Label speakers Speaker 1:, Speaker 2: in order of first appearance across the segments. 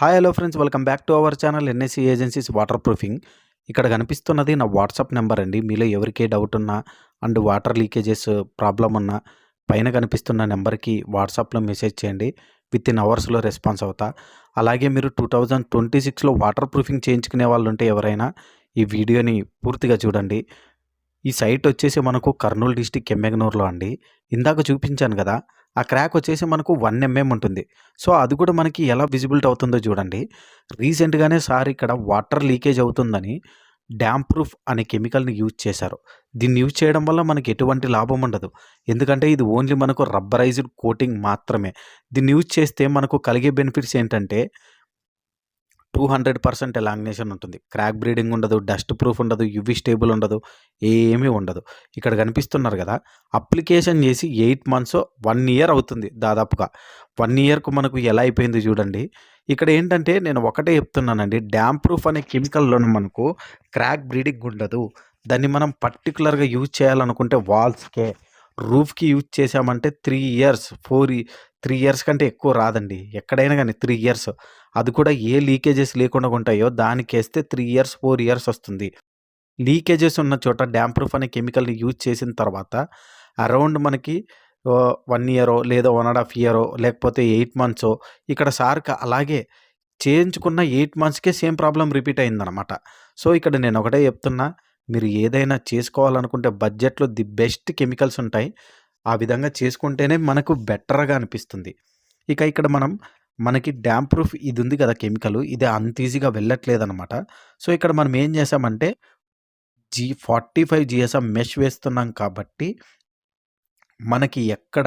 Speaker 1: Hi hello friends welcome back to our channel NSC agencies waterproofing ఇక్కడ కనిపిస్తున్నది నా WhatsApp number అండి. మీలో ఎవరికే డౌట్ ఉన్నా అండ్ వాటర్ లీకేజెస్ ప్రాబ్లం ఉన్నా పైన కనిపిస్తున్న నెంబర్కి వాట్సాప్లో మెసేజ్ చేయండి. విత్ ఇన్ అవర్స్లో రెస్పాన్స్ అవుతా. అలాగే మీరు టూ థౌజండ్ ట్వంటీ సిక్స్లో వాటర్ ప్రూఫింగ్ చేయించుకునే వాళ్ళు ఉంటే ఎవరైనా ఈ వీడియోని పూర్తిగా చూడండి. ఈ సైట్ వచ్చేసి మనకు కర్నూలు డిస్టిక్ ఎమ్మెగనూరులో అండి. ఇందాక చూపించాను కదా ఆ క్రాక్ వచ్చేసి మనకు వన్ ఎంఎం ఉంటుంది. సో అది కూడా మనకి ఎలా విజిబిలిటీ అవుతుందో చూడండి. రీసెంట్గానే సార్ ఇక్కడ వాటర్ లీకేజ్ అవుతుందని డ్యామ్ ప్రూఫ్ అనే కెమికల్ని యూజ్ చేశారు. దీన్ని యూజ్ చేయడం వల్ల మనకి ఎటువంటి లాభం ఉండదు. ఎందుకంటే ఇది ఓన్లీ మనకు రబ్బరైజ్డ్ కోటింగ్ మాత్రమే. దీన్ని యూజ్ చేస్తే మనకు కలిగే బెనిఫిట్స్ ఏంటంటే టూ హండ్రెడ్ పర్సెంట్ ఎలాంగ్నేషన్ ఉంటుంది. క్రాక్ బ్రీడింగ్ ఉండదు డస్ట్ ప్రూఫ్ ఉండదు యువి స్టేబుల్ ఉండదు ఏమీ ఉండదు. ఇక్కడ కనిపిస్తున్నారు కదా అప్లికేషన్ చేసి ఎయిట్ మంత్స్ వన్ ఇయర్ అవుతుంది దాదాపుగా. వన్ ఇయర్కు మనకు ఎలా అయిపోయింది చూడండి. ఇక్కడ ఏంటంటే నేను ఒకటే చెప్తున్నానండి డ్యామ్ ప్రూఫ్ అనే కెమికల్లోనే మనకు క్రాక్ బ్రీడింగ్ ఉండదు. దాన్ని మనం పర్టికులర్గా యూజ్ చేయాలనుకుంటే వాల్స్కే రూఫ్కి యూజ్ చేసామంటే three years four three years కంటే ఎక్కువ రాదండి. ఎక్కడైనా కానీ త్రీ ఇయర్స్. అది కూడా ఏ లీకేజెస్ లేకుండా ఉంటాయో దానికి వేస్తే త్రీ ఇయర్స్ ఫోర్ ఇయర్స్ వస్తుంది. లీకేజెస్ ఉన్న చోట డ్యామ్ ప్రూఫ్ అనే కెమికల్ని యూజ్ చేసిన తర్వాత అరౌండ్ మనకి వన్ ఇయరో లేదా వన్ అండ్ హాఫ్ ఇయరో లేకపోతే ఎయిట్ మంత్సో ఇక్కడ సార్కి అలాగే చేయించుకున్న ఎయిట్ మంత్స్కే సేమ్ ప్రాబ్లం రిపీట్ అయిందనమాట సో ఇక్కడ నేను ఒకటే చెప్తున్నా మీరు ఏదైనా చేసుకోవాలనుకుంటే బడ్జెట్లో ది బెస్ట్ కెమికల్స్ ఉంటాయి. ఆ విధంగా చేసుకుంటేనే మనకు బెటర్గా అనిపిస్తుంది. ఇక ఇక్కడ మనం మనకి డ్యామ్ ప్రూఫ్ ఇది ఉంది కదా కెమికల్. ఇది అంత ఈజీగా వెళ్ళట్లేదు అనమాట సో ఇక్కడ మనం ఏం చేసామంటే G forty five GSM mesh వేస్తున్నాం కాబట్టి మనకి ఎక్కడ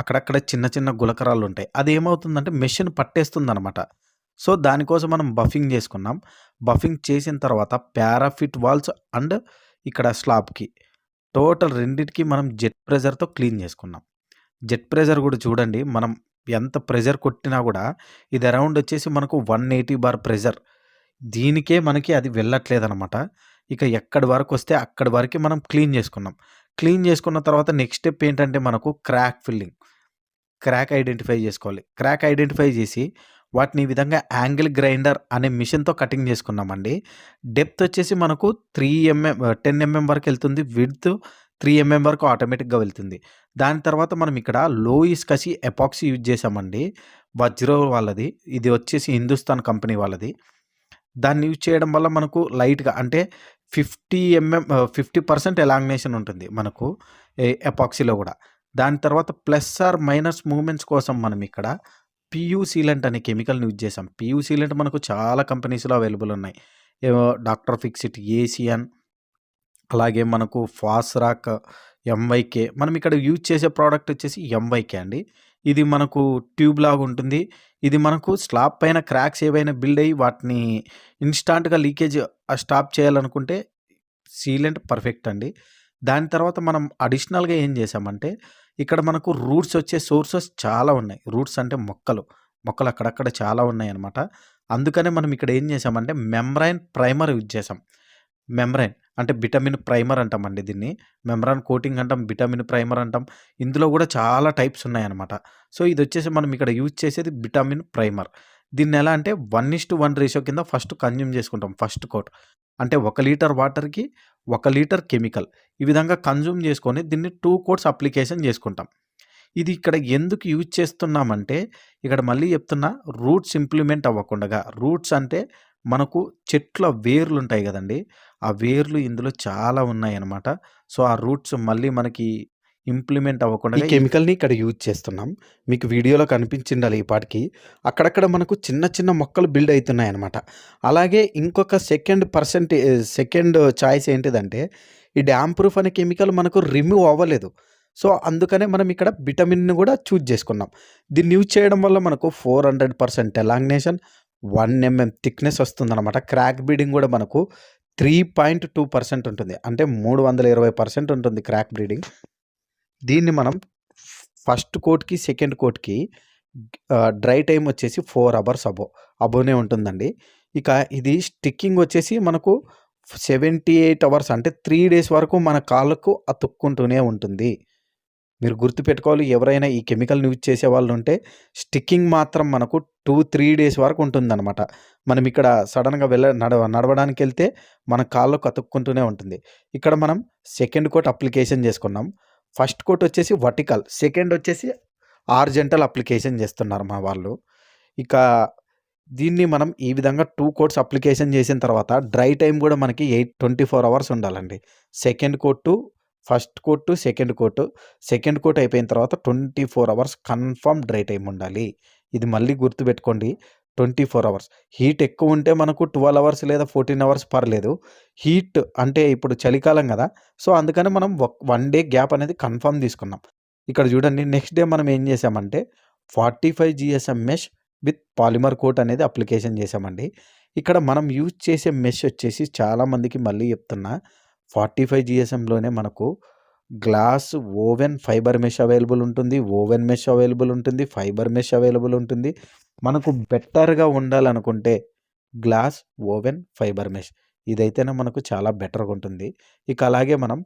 Speaker 1: అక్కడక్కడ చిన్న చిన్న గులకరాలు ఉంటాయి. అది ఏమవుతుందంటే మెషిన్ పట్టేస్తుంది అనమాట సో దానికోసం మనం బఫింగ్ చేసుకున్నాం. బఫింగ్ చేసిన తర్వాత పారాఫిట్ వాల్స్ అండ్ ఇక్కడ స్లాబ్కి టోటల్ రెండింటికి మనం జెట్ ప్రెజర్తో క్లీన్ చేసుకున్నాం. జెట్ ప్రెజర్ కూడా చూడండి మనం ఎంత ప్రెజర్ కొట్టినా కూడా ఇది అరౌండ్ వచ్చేసి మనకు వన్ ఎయిటీ బార్ ప్రెజర్. దీనికే మనకి అది వెళ్ళట్లేదనమాట ఇక ఎక్కడి వరకు వస్తే అక్కడి వరకు మనం క్లీన్ చేసుకున్నాం. క్లీన్ చేసుకున్న తర్వాత నెక్స్ట్ స్టెప్ ఏంటంటే మనకు క్రాక్ ఫిల్లింగ్. క్రాక్ ఐడెంటిఫై చేసుకోవాలి. క్రాక్ ఐడెంటిఫై చేసి వాటిని ఈ విధంగా యాంగిల్ గ్రైండర్ అనే మిషన్తో కటింగ్ చేసుకున్నామండి. డెప్త్ వచ్చేసి మనకు త్రీ ఎంఎం టెన్ ఎంఎం వరకు వెళ్తుంది. విడ్త్ త్రీ ఎంఎం వరకు ఆటోమేటిక్గా వెళ్తుంది. దాని తర్వాత మనం ఇక్కడ లో ఇస్కసి ఎపాక్సీ యూజ్ చేసామండి వజ్రో వాళ్ళది. ఇది వచ్చేసి హిందుస్థాన్ కంపెనీ వాళ్ళది. దాన్ని యూజ్ చేయడం వల్ల మనకు లైట్గా అంటే fifty MM fifty percent elongation ఉంటుంది మనకు ఎపాక్సీలో కూడా. దాని తర్వాత ప్లస్ ఆర్ మైనస్ మూమెంట్స్ కోసం మనం ఇక్కడ పియూ సీలెంట్ అనే కెమికల్ని యూజ్ చేసాం పియూ సీలెంట్ మనకు చాలా కంపెనీస్లో అవైలబుల్ ఉన్నాయి. డాక్టర్ ఫిక్సిట్ ఏసియన్ అలాగే మనకు ఫాస్రాక్ ఎంవైకే మనం ఇక్కడ యూజ్ చేసే ప్రోడక్ట్ వచ్చేసి ఎంవైకే అండి. ఇది మనకు ట్యూబ్ లాగా ఉంటుంది. ఇది మనకు స్లాబ్ పైన క్రాక్స్ ఏవైనా బిల్డ్ అయ్యి వాటిని ఇన్స్టాంట్గా లీకేజ్ స్టాప్ చేయాలనుకుంటే సీలెంట్ పర్ఫెక్ట్ అండి. దాని తర్వాత మనం అడిషనల్గా ఏం చేసామంటే ఇక్కడ మనకు రూట్స్ వచ్చే సోర్సెస్ చాలా ఉన్నాయి. రూట్స్ అంటే మొక్కలు. మొక్కలు అక్కడక్కడ చాలా ఉన్నాయి అనమాట అందుకనే మనం ఇక్కడ ఏం చేసామంటే మెమ్రైన్ ప్రైమర్ యూజ్ చేసాం మెమ్రైన్ అంటే విటమిన్ ప్రైమర్ అంటామండి దీన్ని. మెమ్రాన్ కోటింగ్ అంటాం విటమిన్ ప్రైమర్ అంటాం. ఇందులో కూడా చాలా టైప్స్ ఉన్నాయన్నమాట. సో ఇది వచ్చేసి మనం ఇక్కడ యూజ్ చేసేది విటమిన్ ప్రైమర్. దీన్ని ఎలా అంటే one is to one ratio కింద ఫస్ట్ కన్జ్యూమ్ చేసుకుంటాం ఫస్ట్ కోట్. అంటే ఒక లీటర్ వాటర్కి ఒక లీటర్ కెమికల్. ఈ విధంగా కన్జ్యూమ్ చేసుకొని దీన్ని టూ కోట్స్ అప్లికేషన్ చేసుకుంటాం. ఇది ఇక్కడ ఎందుకు యూజ్ చేస్తున్నామంటే ఇక్కడ మళ్ళీ చెప్తున్నా రూట్స్ ఇంప్లిమెంట్ అవ్వకుండా రూట్స్ అంటే మనకు చెట్ల వేర్లు ఉంటాయి కదండి. ఆ వేర్లు ఇందులో చాలా ఉన్నాయి అన్నమాట సో ఆ రూట్స్ మళ్ళీ మనకి ఇంప్లిమెంట్ అవ్వకుండా ఈ కెమికల్ని ఇక్కడ యూజ్ చేస్తున్నాం. మీకు వీడియోలో కనిపించిండాలి ఈ పాటికి. అక్కడక్కడ మనకు చిన్న చిన్న మొక్కలు బిల్డ్ అవుతున్నాయి అనమాట అలాగే ఇంకొక సెకండ్ పర్సెంట్ సెకండ్ చాయిస్ ఏంటిదంటే ఈ డ్యామ్ ప్రూఫ్ అనే కెమికల్ మనకు రిమూవ్ అవ్వలేదు. సో అందుకనే మనం ఇక్కడ విటమిన్ కూడా చూజ్ చేసుకున్నాం. దీన్ని యూజ్ చేయడం వల్ల మనకు four hundred percent elongation one mm thickness వస్తుందన్నమాట. క్రాక్ బ్రీడింగ్ కూడా మనకు త్రీ పాయింట్ టూ పర్సెంట్ ఉంటుంది. అంటే మూడు వందల ఇరవై పర్సెంట్ ఉంటుంది క్రాక్ బ్రీడింగ్. దీన్ని మనం ఫస్ట్ కోట్కి సెకండ్ కోట్కి డ్రై టైం వచ్చేసి ఫోర్ అవర్స్ అబో అబోనే ఉంటుందండి. ఇక ఇది స్టిక్కింగ్ వచ్చేసి మనకు సెవెంటీ ఎయిట్ అవర్స్ అంటే త్రీ డేస్ వరకు మన కాళ్ళకు అతుక్కుంటూనే ఉంటుంది. మీరు గుర్తుపెట్టుకోవాలి ఎవరైనా ఈ కెమికల్‌ని యూజ్ చేసే వాళ్ళు ఉంటే స్టిక్కింగ్ మాత్రం మనకు 2, 3 డేస్ వరకు ఉంటుందనమాట. మనం ఇక్కడ సడన్గా వెళ్ళ నడవ నడవడానికెళ్తే మన కాళ్ళు కతుక్కుంటూనే ఉంటుంది. ఇక్కడ మనం సెకండ్ కోట్ అప్లికేషన్ చేసుకున్నాం. ఫస్ట్ కోట్ వచ్చేసి వర్టికల్, సెకండ్ వచ్చేసి ఆర్జెంటల్ అప్లికేషన్ చేస్తున్నారు మా వాళ్ళు. ఇక దీన్ని మనం ఈ విధంగా టూ కోట్స్ అప్లికేషన్ చేసిన తర్వాత డ్రై టైం కూడా మనకి 8 24 అవర్స్ ఉండాలండి. Second coat to first coat second coat. Second coat అయిపోయిన తర్వాత 24 అవర్స్ కన్ఫర్మ్ డ్రై టైం ఉండాలి. ఇది మళ్ళీ గుర్తుపెట్టుకోండి 24 అవర్స్. హీట్ ఎక్కువ ఉంటే మనకు 12 అవర్స్ లేదా 14 అవర్స్ పర్లేదు. హీట్ అంటే ఇప్పుడు చలికాలం కదా! సో, అందుకని మనం వన్ డే గ్యాప్ అనేది కన్ఫర్మ్ తీసుకున్నాం. ఇక్కడ చూడండి నెక్స్ట్ డే మనం ఏం చేసామంటే 45 GSM mesh with polymer coat అనేది అప్లికేషన్ చేసామండి. ఇక్కడ మనం యూజ్ చేసే మెష్ వచ్చేసి చాలామందికి మళ్ళీ చెప్తున్నా ఫార్టీ ఫైవ్ జిఎస్ఎంలోనే మనకు glass woven fibre mesh available ఉంటుంది. ఓవెన్ మెష్ అవైలబుల్ ఉంటుంది. ఫైబర్ మెష్ అవైలబుల్ ఉంటుంది. మనకు బెటర్‌గా ఉండాలనుకుంటే గ్లాస్, ఓవెన్, ఫైబర్ మెష్ ఇదైతేనే మనకు చాలా బెటర్‌గా ఉంటుంది. ఇక అలాగే మనం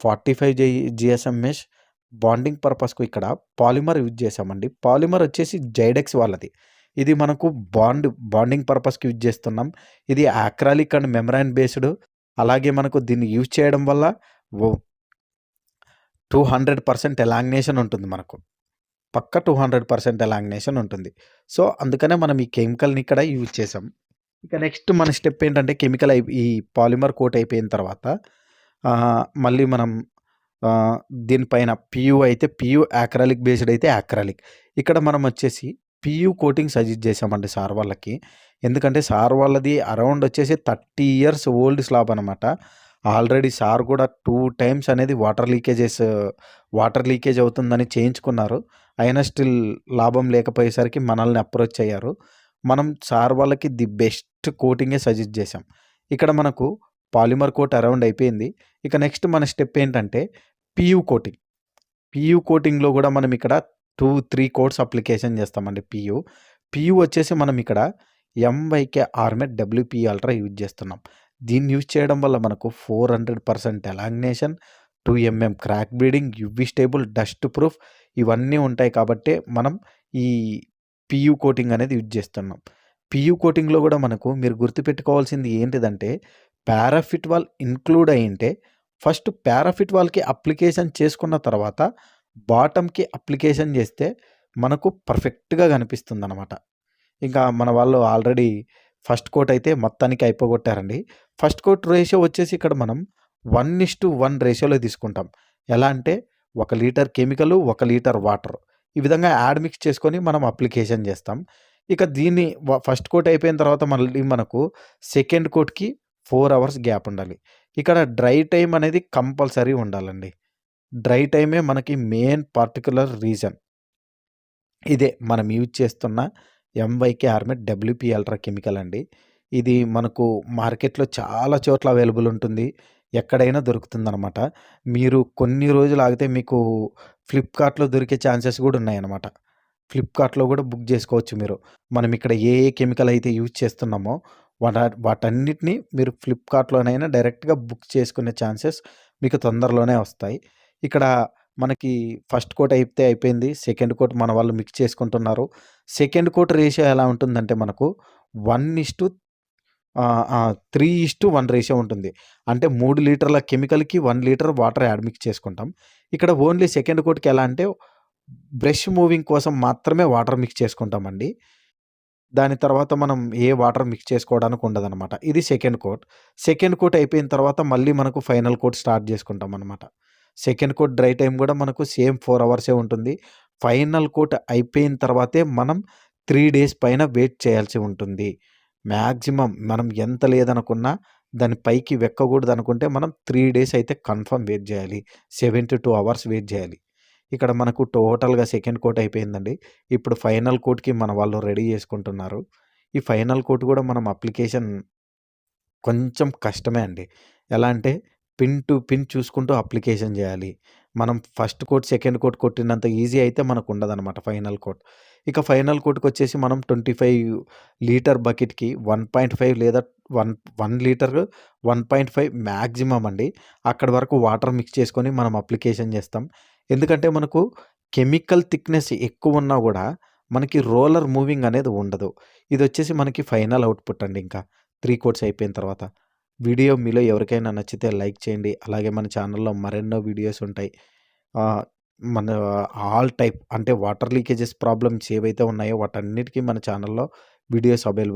Speaker 1: forty five G GSM mesh bonding పర్పస్‌కు ఇక్కడ పాలిమర్ యూజ్ చేసామండి. పాలిమర్ వచ్చేసి జైడెక్స్ వాళ్ళది. ఇది మనకు బాండ్ బాండింగ్ పర్పస్‌కి యూజ్ చేస్తున్నాం. ఇది ఆక్రాలిక్ అండ్ మెమరాన్ బేస్డ్ అలాగే మనకు దీన్ని యూజ్ చేయడం వల్ల ఓ 200% ఎలాంగ్నేషన్ ఉంటుంది మనకు. పక్క టూ హండ్రెడ్ పర్సెంట్ ఎలాంగ్నేషన్ ఉంటుంది. సో, అందుకనే మనం ఈ కెమికల్‌ని ఇక్కడ యూజ్ చేసాం. ఇక నెక్స్ట్ మన స్టెప్ ఏంటంటే కెమికల్ అయి ఈ పాలిమర్ కోట్ అయిపోయిన తర్వాత మళ్ళీ మనం దీనిపైన పియూ అయితే పీయూ అక్రాలిక్ బేస్డ్ అయితే అక్రాలిక్. ఇక్కడ మనం వచ్చేసి పియూ కోటింగ్ సజెస్ట్ చేసామండి సార్ వాళ్ళకి. ఎందుకంటే సార్ వాళ్ళది అరౌండ్ వచ్చేసి 30 ఇయర్స్ ఓల్డ్ స్లాబ్ అనమాట. ఆల్రెడీ సార్ కూడా టూ టైమ్స్ అనేది వాటర్ లీకేజెస్ వాటర్ లీకేజ్ అవుతుందని చేయించుకున్నారు. అయినా స్టిల్ లాభం లేకపోయేసరికి మనల్ని అప్రోచ్ అయ్యారు. మనం సార్ వాళ్ళకి ది బెస్ట్ కోటింగే సజెస్ట్ చేసాం. ఇక్కడ మనకు పాలిమర్ కోట్ అరౌండ్ అయిపోయింది. ఇక నెక్స్ట్ మన స్టెప్ ఏంటంటే పియూ కోటింగ్. పియూ కోటింగ్‌లో కూడా మనం ఇక్కడ 2, 3 కోట్స్ అప్లికేషన్ చేస్తామండి పియూ పియూ వచ్చేసి మనం ఇక్కడ MYK Arment WP ultra use చేస్తున్నాం. దీన్ని యూజ్ చేయడం వల్ల మనకు four hundred percent elongation two mm crack bridging, UV stable, dust proof ఇవన్నీ ఉంటాయి కాబట్టే మనం ఈ పియూ కోటింగ్ అనేది యూజ్ చేస్తున్నాం. పియూ కోటింగ్‌లో కూడా మనకు మీరు గుర్తుపెట్టుకోవాల్సింది ఏంటిదంటే పారాఫిట్ వాల్ ఇంక్లూడ్ ఉంటే ఫస్ట్ పారాఫిట్ వాల్‌కి అప్లికేషన్ చేసుకున్న తర్వాత బాటమ్‌కి అప్లికేషన్ చేస్తే మనకు పర్ఫెక్ట్‌గా కనిపిస్తుంది అనమాట ఇంకా మన వాళ్ళు ఆల్రెడీ ఫస్ట్ కోట్ అయితే మొత్తానికి అయిపోగొట్టారండి. ఫస్ట్ కోట్ రేషియో వచ్చేసి ఇక్కడ మనం 1:1 రేషియోలో తీసుకుంటాం. ఎలా అంటే ఒక లీటర్ కెమికల్ ఒక లీటర్ వాటర్. ఈ విధంగా యాడ్ మిక్స్ చేసుకొని మనం అప్లికేషన్ చేస్తాం. ఇక దీన్ని ఫస్ట్ కోట్ అయిపోయిన తర్వాత మళ్ళీ మనకు సెకండ్ కోట్‌కి ఫోర్ అవర్స్ గ్యాప్ ఉండాలి. ఇక్కడ డ్రై టైం అనేది కంపల్సరీ ఉండాలండి. డ్రై టైమే మనకి మెయిన్ పర్టికులర్ రీజన్. ఇదే మనం యూజ్ చేస్తున్న MYK Arment WP ultra chemical అండి. ఇది మనకు మార్కెట్‌లో చాలా చోట్ల అవైలబుల్ ఉంటుంది. ఎక్కడైనా దొరుకుతుందనమాట. మీరు కొన్ని రోజులు ఆగితే మీకు ఫ్లిప్‌కార్ట్‌లో దొరికే ఛాన్సెస్ కూడా ఉన్నాయన్నమాట. ఫ్లిప్‌కార్ట్‌లో కూడా బుక్ చేసుకోవచ్చు మీరు. మనం ఇక్కడ ఏ ఏ కెమికల్ అయితే యూజ్ చేస్తున్నామో వాట వాటన్నిటిని మీరు ఫ్లిప్‌కార్ట్‌లోనైనా డైరెక్ట్‌గా బుక్ చేసుకునే ఛాన్సెస్ మీకు తొందరలోనే వస్తాయి. ఇక్కడ మనకి ఫస్ట్ కోట్ అయితే అయిపోయింది. సెకండ్ కోట్ మన వాళ్ళు మిక్స్ చేసుకుంటున్నారు. సెకండ్ కోట్ రేషియో ఎలా ఉంటుందంటే మనకు one is to three is to one ratio ఉంటుంది. అంటే మూడు లీటర్ల కెమికల్‌కి one litre water add mix చేసుకుంటాం. ఇక్కడ ఓన్లీ సెకండ్ కోట్‌కి ఎలా అంటే బ్రష్ మూవింగ్ కోసం మాత్రమే వాటర్ మిక్స్ చేసుకుంటామండి. దాని తర్వాత మనం ఏ వాటర్ మిక్స్ చేసుకోవడానికి ఉండదనమాట. ఇది సెకండ్ కోట్. సెకండ్ కోట్ అయిపోయిన తర్వాత మళ్ళీ మనకు ఫైనల్ కోట్ స్టార్ట్ చేసుకుంటాం అనమాట సెకండ్ కోట్ డ్రై టైం కూడా మనకు సేమ్ ఫోర్ అవర్సే ఉంటుంది. ఫైనల్ కోట్ అయిపోయిన తర్వాతే మనం త్రీ డేస్ పైన వెయిట్ చేయాల్సి ఉంటుంది. మ్యాక్సిమం మనం ఎంత లేదనుకున్నా దాని పైకి వెక్కకూడదనుకుంటే మనం త్రీ డేస్ అయితే కన్ఫర్మ్ వెయిట్ చేయాలి. 72 అవర్స్ వెయిట్ చేయాలి. ఇక్కడ మనకు టోటల్‌గా సెకండ్ కోట్ అయిపోయిందండి. ఇప్పుడు ఫైనల్ కోట్‌కి మన వాళ్ళు రెడీ చేసుకుంటున్నారు. ఈ ఫైనల్ కోట్ కూడా మనం అప్లికేషన్ కొంచెం కష్టమే అండి. ఎలా అంటే పిన్ టు పిన్ చూసుకుంటూ అప్లికేషన్ చేయాలి. మనం ఫస్ట్ కోట్, సెకండ్ కోట్ కొట్టినంత ఈజీ అయితే మనకు ఉండదనమాట ఫైనల్ కోట్. ఇక ఫైనల్ కోట్‌కొచ్చేసి మనం 25 లీటర్ బకెట్‌కి 1.5 లేదా one one litre one point five maximum అండి. అక్కడి వరకు వాటర్ మిక్స్ చేసుకొని మనం అప్లికేషన్ చేస్తాం. ఎందుకంటే మనకు కెమికల్ థిక్‌నెస్ ఎక్కువ ఉన్నా కూడా మనకి రోలర్ మూవింగ్ అనేది ఉండదు. ఇది వచ్చేసి మనకి ఫైనల్ అవుట్‌పుట్ అండి ఇంకా. త్రీ కోట్స్ అయిపోయిన తర్వాత. వీడియో మీలో ఎవరికైనా నచ్చితే లైక్ చేయండి. అలాగే మన ఛానల్లో మరెన్నో వీడియోస్ ఉంటాయి. మన ఆల్ టైప్ అంటే వాటర్ లీకేజెస్ ప్రాబ్లమ్స్ ఏవైతే ఉన్నాయో వాటన్నిటికీ మన ఛానల్లో వీడియోస్ అవైలబుల్